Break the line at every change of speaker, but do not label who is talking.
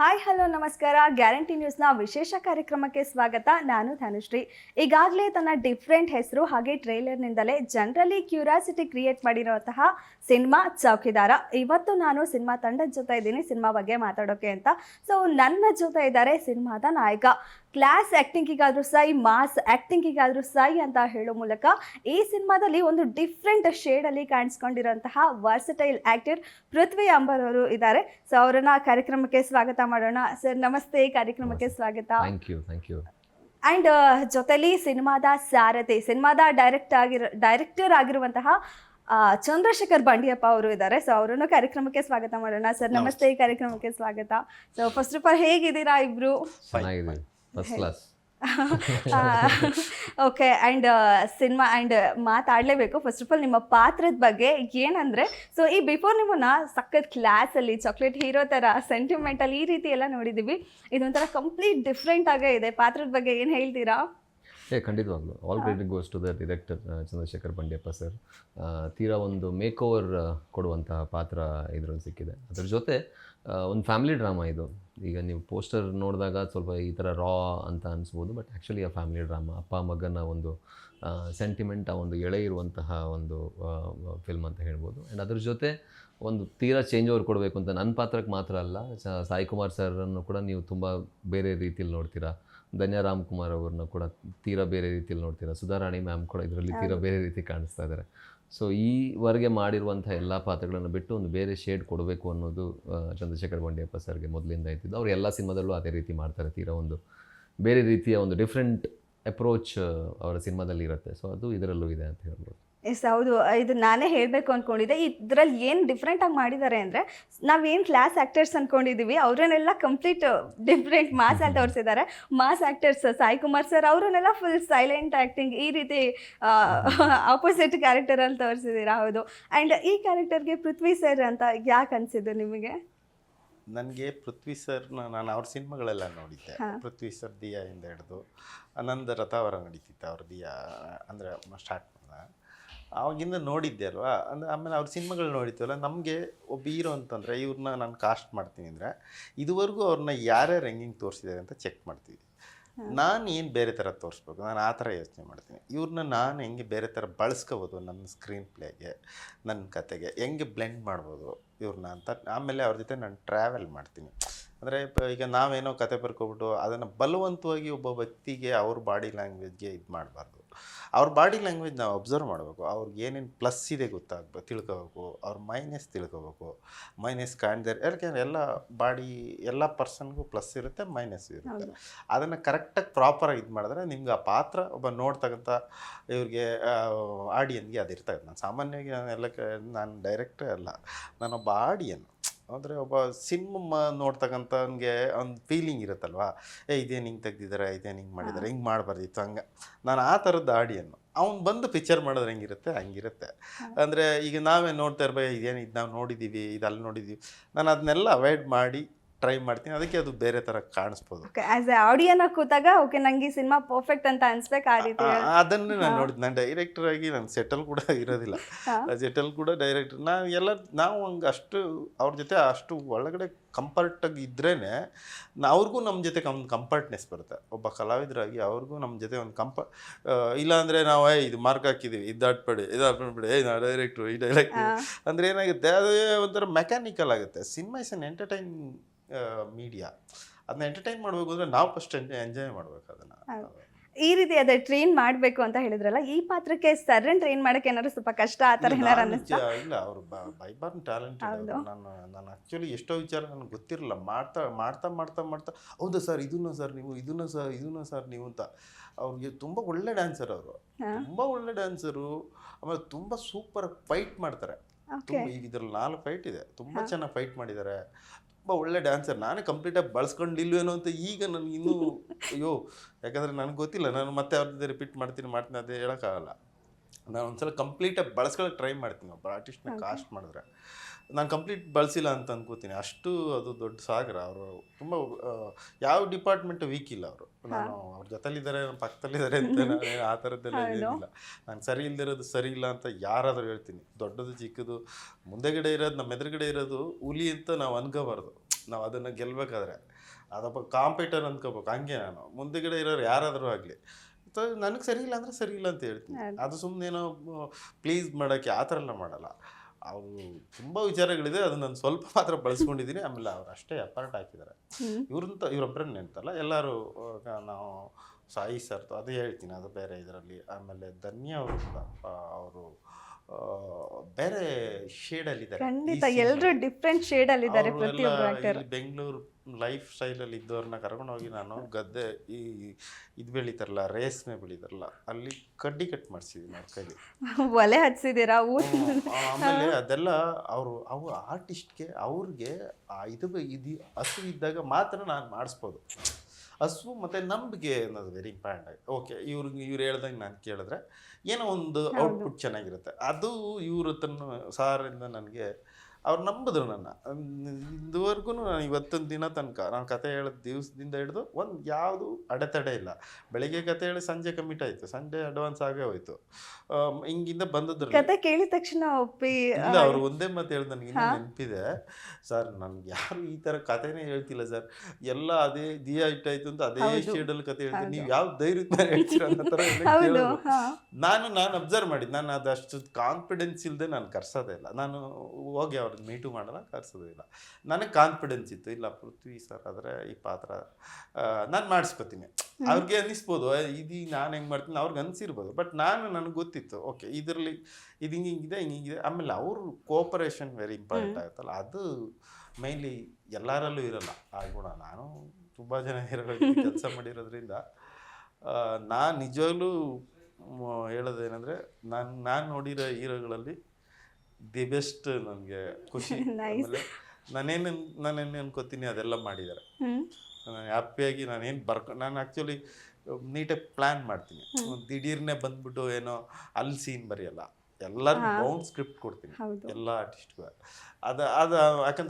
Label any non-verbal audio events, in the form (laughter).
Hi hello ನಮಸ್ಕಾರ. Guarantee ನ್ಯೂಸ್ನ ವಿಶೇಷ ಕಾರ್ಯಕ್ರಮಕ್ಕೆ ಸ್ವಾಗತ. ನಾನು ಧನುಶ್ರೀ. ಈಗಾಗಲೇ ತನ್ನ ಡಿಫ್ರೆಂಟ್ ಹೆಸರು ಹಾಗೆ ಟ್ರೈಲರ್ನಿಂದಲೇ ಜನರಲಿ ಕ್ಯೂರಿಯಾಸಿಟಿ ಕ್ರಿಯೇಟ್ ಮಾಡಿರುವಂತಹ ಸಿನಿಮಾ ಚೌಕಿದಾರ. ಇವತ್ತು ನಾನು ಸಿನಿಮಾ ತಂಡದ ಜೊತೆ ಇದ್ದೀನಿ ಸಿನಿಮಾ ಬಗ್ಗೆ ಮಾತಾಡೋಕೆ ಅಂತ. ಸೊ ನನ್ನ ಜೊತೆ ಇದ್ದಾರೆ ಸಿನಿಮಾದ ನಾಯಕ. ಕ್ಲಾಸ್ ಆ್ಯಕ್ಟಿಂಗಿಗಾದರೂ ಸೈ ಮಾಸ್ ಆ್ಯಕ್ಟಿಂಗಿಗಾದರೂ ಸೈ ಅಂತ ಹೇಳೋ ಮೂಲಕ ಈ ಸಿನಿಮಾದಲ್ಲಿ ಒಂದು ಡಿಫ್ರೆಂಟ್ ಶೇಡಲ್ಲಿ ಕಾಣಿಸ್ಕೊಂಡಿರೋಂತಹ ವರ್ಸಟೈಲ್ ಆ್ಯಕ್ಟರ್ ಪೃಥ್ವಿ ಅಂಬರ್ ಅವರು ಇದ್ದಾರೆ. ಸೊ ಅವರನ್ನ ಕಾರ್ಯಕ್ರಮಕ್ಕೆ ಸ್ವಾಗತ ಮಾಡೋಣ. ಸರ್ ನಮಸ್ತೆ. ಕಾರ್ಯಕ್ರಮಕ್ಕೆ ಸ್ವಾಗತ.
Thank you thank you
and ಜೊತೆಲಿ ಸಿನಿಮಾದ ಸಾರಥಿ ಸಿನಿಮಾದ ಡೈರೆಕ್ಟ್ ಆಗಿರೋ ಡೈರೆಕ್ಟರ್ ಆಗಿರುವಂತಹ ಚಂದ್ರಶೇಖರ್ ಬಂಡಿಯಪ್ಪ ಅವರು ಇದ್ದಾರೆ. ಸೊ ಅವರನ್ನು ಕಾರ್ಯಕ್ರಮಕ್ಕೆ ಸ್ವಾಗತ ಮಾಡೋಣ. ಸರ್ ನಮಸ್ತೆ. ಈ ಕಾರ್ಯಕ್ರಮಕ್ಕೆ ಸ್ವಾಗತ. ಸೊ ಫಸ್ಟ್ ಆಫ್ ಆಲ್ ಹೇಗಿದ್ದೀರಾ ಇಬ್ರು?
ಚೆನ್ನಾಗಿದ್ದೀವಿ first class
okay and cinema and ಮಾತಾಡಲೇಬೇಕು. First of all ನಿಮ್ಮ ಪಾತ್ರದ ಬಗ್ಗೆ ಏನಂದರೆ ಸೊ ಈ ಬಿಫೋರ್ ನಿಮ್ಮನ್ನ ಸಖತ್ ಕ್ಲಾಸಲ್ಲಿ ಚಾಕ್ಲೇಟ್ ಹೀರೋ ಥರ ಸೆಂಟಿಮೆಂಟಲ್ಲಿ ಈ ರೀತಿ ಎಲ್ಲ ನೋಡಿದ್ದೀವಿ. ಇದೊಂಥರ ಕಂಪ್ಲೀಟ್ ಡಿಫ್ರೆಂಟ್ ಆಗೇ ಇದೆ. ಪಾತ್ರದ ಬಗ್ಗೆ ಏನು ಹೇಳ್ತೀರಾ?
ಏ ಖಂಡಿತವಾಗ್ಲು. All credit goes to the director Chandrashekar Bandiyappa sir ತೀರಾ ಒಂದು ಮೇಕ್ ಓವರ್ ಕೊಡುವಂತಹ ಪಾತ್ರ ಇದರಲ್ಲಿ ಸಿಕ್ಕಿದೆ. ಅದ್ರ ಜೊತೆ ಒಂದು ಫ್ಯಾಮಿಲಿ ಡ್ರಾಮಾ ಇದು. ಈಗ ನೀವು ಪೋಸ್ಟರ್ ನೋಡಿದಾಗ ಸ್ವಲ್ಪ ಈ ಥರ ರಾ ಅಂತ ಅನಿಸ್ಬೋದು ಬಟ್ ಆ್ಯಕ್ಚುಲಿ ಆ ಫ್ಯಾಮಿಲಿ ಡ್ರಾಮಾ ಅಪ್ಪ ಮಗನ ಒಂದು ಸೆಂಟಿಮೆಂಟ್ ಆ ಒಂದು ಎಳೆ ಇರುವಂತಹ ಒಂದು ಫಿಲ್ಮ್ ಅಂತ ಹೇಳ್ಬೋದು. ಆ್ಯಂಡ್ ಅದ್ರ ಜೊತೆ ಒಂದು ತೀರಾ ಚೇಂಜ್ ಓವರ್ ಕೊಡಬೇಕು ಅಂತ ನನ್ನ ಪಾತ್ರಕ್ಕೆ ಮಾತ್ರ ಅಲ್ಲ ಸಾಯಿಕುಮಾರ್ ಸಾಯಿ ಕುಮಾರ್ ಸರ್ರನ್ನು ಕೂಡ ನೀವು ತುಂಬ ಬೇರೆ ರೀತಿಯಲ್ಲಿ ನೋಡ್ತೀರಾ. ಧನ್ಯ ರಾಮ್ ಕುಮಾರ್ ಅವ್ರನ್ನ ಕೂಡ ತೀರಾ ಬೇರೆ ರೀತಿಯಲ್ಲಿ ನೋಡ್ತೀರಾ? ಸುಧಾರಾಣಿ ಮ್ಯಾಮ್ ಕೂಡ ಇದರಲ್ಲಿ ತೀರಾ ಬೇರೆ ರೀತಿ ಕಾಣಿಸ್ತಾ ಇದ್ದಾರೆ ಸೊ ಈವರೆಗೆ ಮಾಡಿರುವಂಥ ಎಲ್ಲ ಪಾತ್ರಗಳನ್ನು ಬಿಟ್ಟು ಒಂದು ಬೇರೆ ಶೇಡ್ ಕೊಡಬೇಕು ಅನ್ನೋದು ಚಂದ್ರಶೇಖರ್ ಬಂಡಿಯಪ್ಪ ಸರ್ಗೆ ಮೊದಲಿಂದ ಇದ್ದಿದ್ದು. ಅವ್ರು ಎಲ್ಲ ಸಿನಿಮಾದಲ್ಲೂ ಅದೇ ರೀತಿ ಮಾಡ್ತಾರೆ. ತೀರಾ ಒಂದು ಬೇರೆ ರೀತಿಯ ಒಂದು ಡಿಫ್ರೆಂಟ್ ಅಪ್ರೋಚ್ ಅವರ ಸಿನಿಮಾದಲ್ಲಿ ಇರುತ್ತೆ. ಸೊ ಅದು ಇದರಲ್ಲೂ ಇದೆ ಅಂತ ಹೇಳ್ಬೋದು.
ಎಸ್ ಹೌದು. ಇದು ನಾನೇ ಹೇಳಬೇಕು ಅಂದ್ಕೊಂಡಿದ್ದೆ ಇದರಲ್ಲಿ ಏನು ಡಿಫ್ರೆಂಟಾಗಿ ಮಾಡಿದ್ದಾರೆ ಅಂದರೆ ನಾವೇನು ಕ್ಲಾಸ್ ಆ್ಯಕ್ಟರ್ಸ್ ಅಂದ್ಕೊಂಡಿದ್ದೀವಿ ಅವರನ್ನೆಲ್ಲ ಕಂಪ್ಲೀಟ್ ಡಿಫ್ರೆಂಟ್ ಮಾಸ್ ಅಂತ ತೋರಿಸಿದ್ದಾರೆ mass actors Sai Kumar sir ಅವರನ್ನೆಲ್ಲ ಫುಲ್ ಸೈಲೆಂಟ್ ಆ್ಯಕ್ಟಿಂಗ್ ಈ ರೀತಿ ಆಪೋಸಿಟ್ ಕ್ಯಾರೆಕ್ಟರ್ ಅಲ್ಲಿ ತೋರಿಸಿದ್ದೀರಾ ಹೌದು. ಆ್ಯಂಡ್ ಈ ಕ್ಯಾರೆಕ್ಟರ್ಗೆ ಪೃಥ್ವಿ ಸರ್ ಅಂತ ಯಾಕೆ ಅನಿಸಿದ್ದು ನಿಮಗೆ?
ನನಗೆ ಪೃಥ್ವಿ ಸರ್ನ ನಾನು ಅವ್ರ ಸಿನಿಮಾಗಳೆಲ್ಲ ನೋಡಿದ್ದೆ. ಪೃಥ್ವಿ ಸರ್ ದಿಯಾ ಇಂದ ಹಿಡಿದು ಆನಂದ ರಥಾವರ ನಡೀತಿತ್ತು ಅವ್ರ ದಿಯಾ ಅಂದರೆ ಸ್ಟಾರ್ಟ್ ಮಾಡಿದ. ಆವಾಗಿಂದ ನೋಡಿದ್ದೆ ಅಲ್ವಾ? ಅಂದರೆ ಆಮೇಲೆ ಅವ್ರ ಸಿನಿಮಾಗಳು ನೋಡಿದ್ವಲ್ಲ ನಮಗೆ ಒಬ್ಬ ಹೀರೋ ಅಂತಂದರೆ ಇವ್ರನ್ನ ನಾನು ಕಾಸ್ಟ್ ಮಾಡ್ತೀನಿ ಅಂದರೆ ಇದುವರೆಗೂ ಅವ್ರನ್ನ ಯಾರ್ಯಾರು ಹೆಂಗಿಂಗ್ ತೋರಿಸಿದ್ದಾರೆ ಅಂತ ಚೆಕ್ ಮಾಡ್ತೀವಿ. ನಾನು ಏನು ಬೇರೆ ಥರ ತೋರಿಸ್ಬೇಕು ನಾನು ಆ ಥರ ಯೋಚನೆ ಮಾಡ್ತೀನಿ. ಇವ್ರನ್ನ ನಾನು ಹೆಂಗೆ ಬೇರೆ ಥರ ಬಳಸ್ಕೋಬೋದು ನನ್ನ ಸ್ಕ್ರೀನ್ ಪ್ಲೇಗೆ ನನ್ನ ಕತೆಗೆ ಹೆಂಗೆ ಬ್ಲೆಂಡ್ ಮಾಡ್ಬೋದು ಇವ್ರನ್ನ ಅಂತ ಆಮೇಲೆ ಅವ್ರ ಜೊತೆ ನಾನು ಟ್ರಾವೆಲ್ ಮಾಡ್ತೀನಿ. ಅಂದರೆ ಈಗ ನಾವೇನೋ ಕತೆ ಬರ್ಕೊಬಿಟ್ಟು ಅದನ್ನು ಬಲವಂತವಾಗಿ ಒಬ್ಬ ವ್ಯಕ್ತಿಗೆ ಅವ್ರ ಬಾಡಿ ಲ್ಯಾಂಗ್ವೇಜ್ಗೆ ಇದು ಮಾಡಬಾರ್ದು. ಅವ್ರ ಬಾಡಿ ಲ್ಯಾಂಗ್ವೇಜ್ ನಾವು ಅಬ್ಸರ್ವ್ ಮಾಡಬೇಕು. ಅವ್ರಿಗೆ ಏನೇನು ಪ್ಲಸ್ ಇದೆ ಗೊತ್ತಾಗಬೇಕು ತಿಳ್ಕೋಬೇಕು. ಅವ್ರ ಮೈನಸ್ ತಿಳ್ಕೋಬೇಕು. ಮೈನಸ್ ಕಾಣ್ದೇ ಯಾಕೆಂದರೆ ಎಲ್ಲ ಬಾಡಿ ಎಲ್ಲ ಪರ್ಸನ್ಗೂ ಪ್ಲಸ್ ಇರುತ್ತೆ ಮೈನಸ್ ಇರುತ್ತೆ. ಅದನ್ನು ಕರೆಕ್ಟಾಗಿ ಪ್ರಾಪರಾಗಿ ಇದು ಮಾಡಿದ್ರೆ ನಿಮ್ಗೆ ಆ ಪಾತ್ರ ಒಬ್ಬ ನೋಡ್ತಕ್ಕಂಥ ಇವ್ರಿಗೆ ಆಡಿಯನ್ಗೆ ಅದು ಇರ್ತದೆ ನಾನು ಸಾಮಾನ್ಯವಾಗಿ ನಾನು ಎಲ್ಲ ನಾನು ಡೈರೆಕ್ಟೇ ಅಲ್ಲ. ನಾನೊಬ್ಬ ಆಡಿಯನ್ ಅಂದರೆ ಒಬ್ಬ ಸಿನಿಮಾ ನೋಡ್ತಕ್ಕಂಥವ್ನಿಗೆ ಒಂದು ಫೀಲಿಂಗ್ ಇರುತ್ತಲ್ವಾ? ಏ ಇದೇನು ಹಿಂಗೆ ತೆಗ್ದಿದ್ದಾರೆ ಇದೇನು ಹಿಂಗೆ ಮಾಡಿದ್ದಾರೆ ಹಿಂಗೆ ಮಾಡಬಾರ್ದಿತ್ತು ಹಂಗೆ. ನಾನು ಆ ಥರದ್ದು ಆಡಿಯನ್ನು. ಅವ್ನು ಬಂದು ಪಿಕ್ಚರ್ ಮಾಡಿದ್ರೆ ಹೆಂಗಿರುತ್ತೆ? ಹಂಗಿರುತ್ತೆ. ಅಂದರೆ ಈಗ ನಾವೇ ನೋಡ್ತಾ ಇರ್ಬೇಕು ಇದೇನು ಇದು ನಾವು ನೋಡಿದ್ದೀವಿ ಇದು ಅಲ್ಲಿ ನೋಡಿದ್ದೀವಿ ನಾನು ಅದನ್ನೆಲ್ಲ ಅವಾಯ್ಡ್ ಮಾಡಿ ಟ್ರೈ ಮಾಡ್ತೀನಿ. ಅದಕ್ಕೆ ಅದು ಬೇರೆ ಥರ ಕಾಣಿಸ್ಬೋದು.
ಆಸ್ ಎ ಆಡಿಯನ್ ಕೂತಾಗ ಓಕೆ ನಂಗೆ ಈ ಸಿನಿಮಾ ಪರ್ಫೆಕ್ಟ್ ಅಂತ ಅನ್ಸ್ಬೇಕು ಆ ರೀತಿ
ಅದನ್ನೇ ನಾನು ನೋಡಿದ್ದು ನಾನು ಡೈರೆಕ್ಟರ್ ಆಗಿ ನಾನು ಸೆಟಲ್ ಕೂಡ ಇರೋದಿಲ್ಲ. ಸೆಟಲ್ ಕೂಡ ಡೈರೆಕ್ಟರ್ ನಾವು ಎಲ್ಲ ನಾವು ಹಂಗೆ ಅಷ್ಟು ಅವ್ರ ಜೊತೆ ಅಷ್ಟು ಒಳಗಡೆ ಕಂಫರ್ಟಾಗಿ ಇದ್ರೇ ಅವ್ರಿಗೂ ನಮ್ಮ ಜೊತೆ ಒಂದು ಕಂಫರ್ಟ್ನೆಸ್ ಬರುತ್ತೆ. ಒಬ್ಬ ಕಲಾವಿದರಾಗಿ ಅವ್ರಿಗೂ ನಮ್ಮ ಜೊತೆ ಒಂದು ಇಲ್ಲ ಇಲ್ಲಾಂದರೆ ನಾವು ಏ ಇದು ಮಾರ್ಕ್ ಹಾಕಿದ್ದೀವಿ ಇದು ದಾಟ್ಬೇಡಿ ಇದು ಹಾಕ್ಬೇಡಿ ಏ ನಾ ಡೈರೆಕ್ಟ್ರು ಈ ಡೈರೆಕ್ಟ್
ಹಾ.
ಅಂದರೆ ಏನಾಗುತ್ತೆ ಅದು ಒಂಥರ ಮೆಕ್ಯಾನಿಕಲ್ ಆಗುತ್ತೆ. Cinema is an entertain media ಅದನ್ನ ಎಂಟರ್ಟೈನ್ ಮಾಡಬೇಕು ಅಂದ್ರೆ ನಾವು ಫಸ್ಟ್ ಎಂಜಾಯ್ ಮಾಡ್ಬೇಕು ಅದನ್ನ.
ಈ ರೀತಿ ಅದೇ ಟ್ರೈನ್ ಮಾಡಬೇಕು ಅಂತ ಹೇಳಿದ್ರಲ್ಲ ಈ ಪಾತ್ರಕ್ಕೆ ಸರ್ರನ್ ಟ್ರೈನ್ ಮಾಡಕ್ಕೆ ಏನಾದ್ರು ಸ್ವಲ್ಪ ಕಷ್ಟ ಆ ಥರ ಏನಾರು ಅನ್ನಿಸ್ತಾ?
ಇಲ್ಲ ಅವರು ಬೈಬಾರ್ನ್ ಟ್ಯಾಲೆಂಟ್ ನಾನು ನಾನು ಆ್ಯಕ್ಚುಲಿ ಎಷ್ಟೋ ವಿಚಾರ ನನಗೆ ಗೊತ್ತಿರಲ್ಲ ಮಾಡ್ತಾ ಮಾಡ್ತಾ ಮಾಡ್ತಾ ಮಾಡ್ತಾ ಹೌದಾ ಸರ್ ಇದನ್ನ ಸರ್ ನೀವು ಇದನ್ನ ಸರ್ ಇದನ್ನ ಸರ್ ನೀವು ಅಂತ. ಅವ್ರಿಗೆ ತುಂಬ ಒಳ್ಳೆ ಡ್ಯಾನ್ಸರ್ ಅವರು. ತುಂಬಾ ಒಳ್ಳೆ ಡ್ಯಾನ್ಸರು ಆಮೇಲೆ ತುಂಬ ಸೂಪರ್ ಫೈಟ್ ಮಾಡ್ತಾರೆ. ತುಂಬ ಈಗ ಇದ್ರಲ್ಲಿ ನಾಲ್ಕು ಫೈಟ್ ಇದೆ. ತುಂಬ. ಚೆನ್ನಾಗಿ ಫೈಟ್ ಮಾಡಿದ್ದಾರೆ. ತುಂಬ ಒಳ್ಳೆ ಡ್ಯಾನ್ಸರ್ ನಾನೇ ಕಂಪ್ಲೀಟಾಗಿ ಬಳಸ್ಕೊಂಡಿಲ್ವೇನೋ ಅಂತ ಈಗ ನನಗೆ ಇನ್ನೂ (laughs) ಅಯ್ಯೋ ಯಾಕಂದರೆ ನನಗೆ ಗೊತ್ತಿಲ್ಲ. ನಾನು ಮತ್ತೆ ಅವ್ರದ್ದೇ ರಿಪೀಟ್ ಮಾಡ್ತೀನಿ ಮಾಡ್ತೀನಿ ಅದೇ ಹೇಳೋಕ್ಕಾಗಲ್ಲ. ನಾನು ಒಂದ್ಸಲ ಕಂಪ್ಲೀಟಾಗಿ ಬಳಸ್ಕೊಳ್ಳೋಕೆ ಟ್ರೈ ಮಾಡ್ತೀನಿ. ಒಬ್ಬ ಆರ್ಟಿಸ್ಟ್ನ ಕಾಸ್ಟ್ ಮಾಡಿದ್ರೆ. ನಾನು ಕಂಪ್ಲೀಟ್ ಬಳಸಿಲ್ಲ ಅಂತ ಅನ್ಕೋತೀನಿ. ಅಷ್ಟು ಅದು ದೊಡ್ಡ ಸಾಗರ. ಅವರು ತುಂಬ ಯಾವ ಡಿಪಾರ್ಟ್ಮೆಂಟ್ ವೀಕ್ ಇಲ್ಲ ಅವರು. ನಾನು ಅವ್ರ ಜೊತೆಲಿದ್ದಾರೆ ನಮ್ಮ ಪಕ್ಕದಲ್ಲಿದ್ದಾರೆ ಅಂತ (laughs) ನಾನು ಆ ಥರದ್ದೆಲ್ಲ. ಏನಿಲ್ಲ ನಾನು ಸರಿ ಇಲ್ಲದಿರೋದು ಸರಿ ಇಲ್ಲ ಅಂತ ಯಾರಾದರೂ ಹೇಳ್ತೀನಿ. ದೊಡ್ಡದು ಚಿಕ್ಕದು ಮುಂದೆಗಡೆ ಇರೋದು ನಮ್ಮ ಎದುರುಗಡೆ ಇರೋದು ಹುಲಿ ಅಂತ ನಾವು ಅನ್ಕೋಬಾರ್ದು. ನಾವು ಅದನ್ನು ಗೆಲ್ಲಬೇಕಾದ್ರೆ ಅದೊಬ್ಬ ಕಾಂಪಿಟರ್ ಅಂದ್ಕೋಬೇಕು ಹಂಗೆ ನಾನು. ಮುಂದೆಗಡೆ ಇರೋರು ಯಾರಾದರೂ ಆಗಲಿ. ನನಗೆ ಸರಿ ಇಲ್ಲ ಅಂದರೆ ಸರಿ ಇಲ್ಲ ಅಂತ ಹೇಳ್ತೀನಿ. ಅದು ಸುಮ್ಮನೆ ಏನೋ ಪ್ಲೀಸ್ ಮಾಡೋಕ್ಕೆ ಆ ಥರ ಎಲ್ಲ ಮಾಡಲ್ಲ. ಅವರು ತುಂಬ ವಿಚಾರಗಳಿದೆ ಅದು ನಾನು ಸ್ವಲ್ಪ ಮಾತ್ರ ಬಳಸ್ಕೊಂಡಿದ್ದೀನಿ. ಆಮೇಲೆ ಅವ್ರು ಅಷ್ಟೇ ಎಫರ್ಟ್ ಹಾಕಿದ್ದಾರೆ. ಇವ್ರಂತ ಇವರೊಬ್ಬರನ್ನ ನೆನ್ತಲ್ಲ ಎಲ್ಲರೂ ನಾವು ಸಾಯಿ ಸರ್ತು ಅದು ಹೇಳ್ತೀನಿ ಅದು ಬೇರೆ ಇದರಲ್ಲಿ. ಆಮೇಲೆ ಧನ್ಯ ಅವರು ಕೂಡ ಅವರು ಬೇರೆ ಶೇಡಲ್ಲಿದ್ದಾರೆ
ಖಂಡಿತ ಎಲ್ಲರೂ ಡಿಫ್ರೆಂಟ್ ಶೇಡ್ ಅಲ್ಲಿ. ಇದ್ದಾರೆ ಪ್ರತಿಯೊಬ್ಬರು ಆಕ್ಟರ್
ಬೆಂಗಳೂರು ಲೈಫ್ ಸ್ಟೈಲಲ್ಲಿ ಇದ್ದವ್ರನ್ನ ಕರ್ಕೊಂಡು ಹೋಗಿ ನಾನು ಗದ್ದೆ ಈ ಇದು ಬೆಳೀತಾರಲ್ಲ ರೇಸ್ಮೆ ಬೆಳೀತಾರಲ್ಲ ಅಲ್ಲಿ ಕಡ್ಡಿ ಕಟ್ ಮಾಡಿಸಿದ್ದೀನಿ ಅವ್ರ ಕೈಲಿ.
ಒಲೆ
ಹಚ್ಚಿದ್ದೀರಾ ಆಮೇಲೆ ಅದೆಲ್ಲ ಅವರು ಅವು ಆರ್ಟಿಸ್ಟ್ಗೆ ಅವ್ರಿಗೆ ಆ ಇದು ಇದು ಹಸು ಇದ್ದಾಗ ಮಾತ್ರ ನಾನು ಮಾಡಿಸ್ಬೋದು. ಹಸು ಮತ್ತು ನಂಬಿಕೆ ಅನ್ನೋದು ವೆರಿ ಇಂಪಾರ್ಟೆಂಟ್ ಓಕೆ ಇವ್ರಿಗೆ ಇವ್ರು ಹೇಳ್ದಂಗೆ ನಾನು ಕೇಳಿದ್ರೆ ಏನೋ ಒಂದು ಔಟ್ಪುಟ್ ಚೆನ್ನಾಗಿರುತ್ತೆ. ಅದು ಇವ್ರ ತನ್ನ ಸಾರಿಂದ ನನಗೆ ಅವ್ರು ನಂಬಿದ್ರು ನನ್ನ. ಇದುವರೆಗೂ ನಾನು ಇವತ್ತೊಂದು ದಿನ ತನಕ ನಾನು ಕತೆ ಹೇಳಿದ ದಿವಸದಿಂದ ಹಿಡಿದು ಒಂದು ಯಾವುದು ಅಡೆತಡೆ ಇಲ್ಲ. ಬೆಳಿಗ್ಗೆ ಕತೆ ಹೇಳಿ ಸಂಜೆ ಕಮಿಟ್ ಆಯಿತು. ಸಂಜೆ ಅಡ್ವಾನ್ಸ್ ಆಗೇ ಹೋಯ್ತು. ಹಿಂಗಿಂದ ಬಂದಿದ್ರು
ಕತೆ ಕೇಳಿದ ತಕ್ಷಣ ಒಪ್ಪಿ
ಇಲ್ಲ ಅವ್ರು ಒಂದೇ ಮಾತು ಹೇಳಿದ ನನಗೆ ಇನ್ನೂ ನೆನಪಿದೆ. ಸರ್ ನನ್ಗೆ ಯಾರು ಈ ಥರ ಕಥೆನೇ ಹೇಳ್ತಿಲ್ಲ ಸರ್. ಎಲ್ಲ ಅದೇ ದಿಯಾ ಇಟ್ಟಾಯ್ತು ಅಂತ ಅದೇ. ಶೇಡಲ್ಲಿ ಕತೆ ಹೇಳ್ತೀನಿ. ನೀವು ಯಾವ ಧೈರ್ಯ ಹೇಳ್ತೀರ ಅನ್ನೋ ಥರ ನಾನು ನಾನು ಅಬ್ಸರ್ವ್ ಮಾಡಿದ್ದು. ನಾನು ಅದಷ್ಟು ಕಾನ್ಫಿಡೆನ್ಸ್ ಇಲ್ಲದೆ ನಾನು ಕರ್ಸೋದೇ ಇಲ್ಲ. ನಾನು ಹೋಗಿ ಅವ್ರನ್ನ ಮೀಟು ಮಾಡಲ್ಲ ಕರ್ಸೋದಿಲ್ಲ ನನಗೆ ಕಾನ್ಫಿಡೆನ್ಸ್ ಇತ್ತು. ಇಲ್ಲ ಪೃಥ್ವಿ ಸರ್ ಆದರೆ ಈ ಪಾತ್ರ ನಾನು ಮಾಡಿಸ್ಕೋತೀನಿ. ಅವ್ರಿಗೆ ಅನ್ನಿಸ್ಬೋದು ಇದು ನಾನು ಹೆಂಗೆ ಮಾಡ್ತೀನಿ? ಅವ್ರಿಗೆ ಅನಿಸಿರ್ಬೋದು. ಬಟ್ ನಾನು ನನಗೆ ಗೊತ್ತಿತ್ತು ಓಕೆ ಇದರಲ್ಲಿ ಇದು ಹಿಂಗೀಂಗಿದೆ ಹಿಂಗೆ ಹಿಂಗಿದೆ ಆಮೇಲೆ ಅವರು ಕೋಪರೇಷನ್ ವೆರಿ ಇಂಪಾರ್ಟೆಂಟ್ ಆಗುತ್ತಲ್ಲ ಅದು ಮೇನ್ಲಿ ಎಲ್ಲರಲ್ಲೂ ಇರಲ್ಲ. ಆ ಗುಣ ನಾನು ತುಂಬ ಜನ ಇರೋ ಕೆಲಸ ಮಾಡಿರೋದ್ರಿಂದ ನಾನು ನಿಜವಾಗ್ಲೂ ಹೇಳೋದೇನೆಂದರೆ ನಾನು ನಾನು ನೋಡಿರೋ ಹೀರೋಗಳಲ್ಲಿ ದಿ ಬೆಸ್ಟ್ ನನಗೆ ಖುಷಿ. (laughs) ಆಮೇಲೆ ನಾನೇನು ನಾನೇನು ಅನ್ಕೋತೀನಿ ಅದೆಲ್ಲ ಮಾಡಿದ್ದಾರೆ. ನಾನು ಹ್ಯಾಪಿಯಾಗಿ ನಾನೇನು ಬರ್ಕೊ ನಾನು ಆ್ಯಕ್ಚುಲಿ ನೀಟಾಗಿ ಪ್ಲ್ಯಾನ್ ಮಾಡ್ತೀನಿ. ದಿಢೀರ್ನೆ ಬಂದ್ಬಿಟ್ಟು ಏನೋ ಅಲ್ಲಿ ಸೀನ್ ಬರೆಯಲ್ಲ. ಎಲ್ಲರೂ ಬೌಂಡ್ ಸ್ಕ್ರಿಪ್ಟ್ ಕೊಡ್ತೀನಿ. ಎಲ್ಲ ಆರ್ಟಿಸ್ಟ್ಗೂ ಅದು ಅದು ಯಾಕಂದ್ರೆ